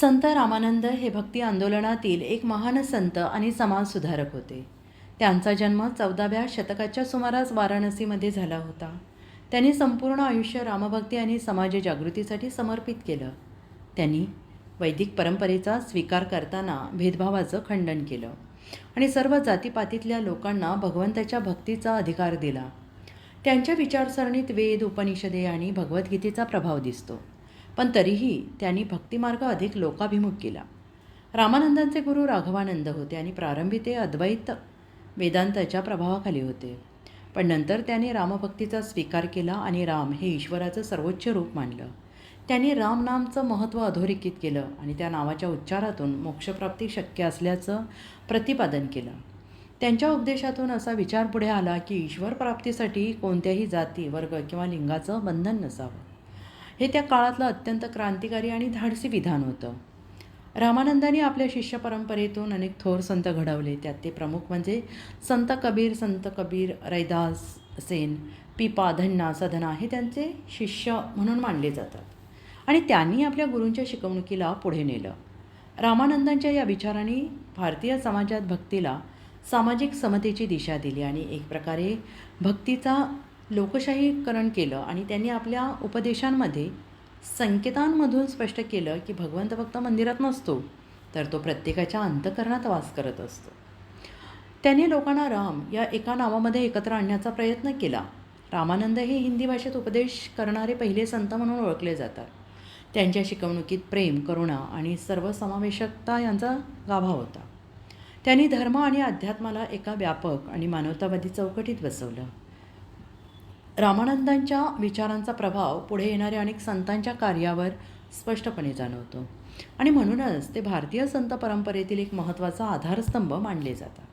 संत रामानंद हे भक्ती आंदोलनातील एक महान संत आणि समाजसुधारक होते. त्यांचा जन्म चौदाव्या शतकाच्या सुमारास वाराणसीमध्ये झाला होता. त्यांनी संपूर्ण आयुष्य रामभक्ती आणि समाज जागृतीसाठी समर्पित केलं. त्यांनी वैदिक परंपरेचा स्वीकार करताना भेदभावाचं खंडन केलं आणि सर्व जातीपातीतल्या लोकांना भगवंताच्या भक्तीचा अधिकार दिला. त्यांच्या विचारसरणीत वेद उपनिषदे आणि भगवद्गीतेचा प्रभाव दिसतो. पण तरीही त्यांनी भक्तिमार्ग अधिक लोकाभिमुख केला. रामानंदांचे गुरु राघवानंद होते आणि प्रारंभी ते अद्वैत वेदांताच्या प्रभावाखाली होते. पण नंतर त्यांनी रामभक्तीचा स्वीकार केला आणि राम हे ईश्वराचं सर्वोच्च रूप मानलं. त्यांनी रामनामचं महत्त्व अधोरेखित केलं आणि त्या नावाच्या उच्चारातून मोक्षप्राप्ती शक्य असल्याचं प्रतिपादन केलं. त्यांच्या उपदेशातून असा विचार पुढे आला की ईश्वर प्राप्तीसाठी कोणत्याही जाती वर्ग किंवा लिंगाचं बंधन नसावं. हे त्या काळातलं अत्यंत क्रांतिकारी आणि धाडसी विधान होतं. रामानंदांनी आपल्या शिष्य परंपरेतून अनेक थोर संत घडवले. त्यात ते प्रमुख म्हणजे संत कबीर संत कबीर रैदास सेन पिपा धन्ना सधना हे त्यांचे शिष्य म्हणून मानले जातात. आणि त्यांनी आपल्या गुरूंच्या शिकवणुकीला पुढे नेलं. रामानंदांच्या या विचारांनी भारतीय समाजात भक्तीला सामाजिक समतेची दिशा दिली आणि एक प्रकारे भक्तीचा लोकशाहीकरण केलं आणि त्यांनी आपल्या उपदेशांमध्ये संकेतांमधून स्पष्ट केलं की भगवंत फक्त मंदिरात नसतो तर तो प्रत्येकाच्या अंतकरणात वास करत असतो. त्यांनी लोकांना राम या एका नावामध्ये एकत्र आणण्याचा प्रयत्न केला. रामानंद हे हिंदी भाषेत उपदेश करणारे पहिले संत म्हणून ओळखले जातात. त्यांच्या शिकवणुकीत प्रेम करुणा आणि सर्वसमावेशकता यांचा गाभा होता. त्यांनी धर्म आणि अध्यात्माला एका व्यापक आणि मानवतावादी चौकटीत बसवलं. रामानंदांच्या विचारांचा प्रभाव पुढे येणाऱ्या अनेक संतांच्या कार्यावर स्पष्टपणे जाणवतो. आणि म्हणूनच ते भारतीय संत परंपरेतील एक महत्त्वाचा आधारस्तंभ मानले जातात.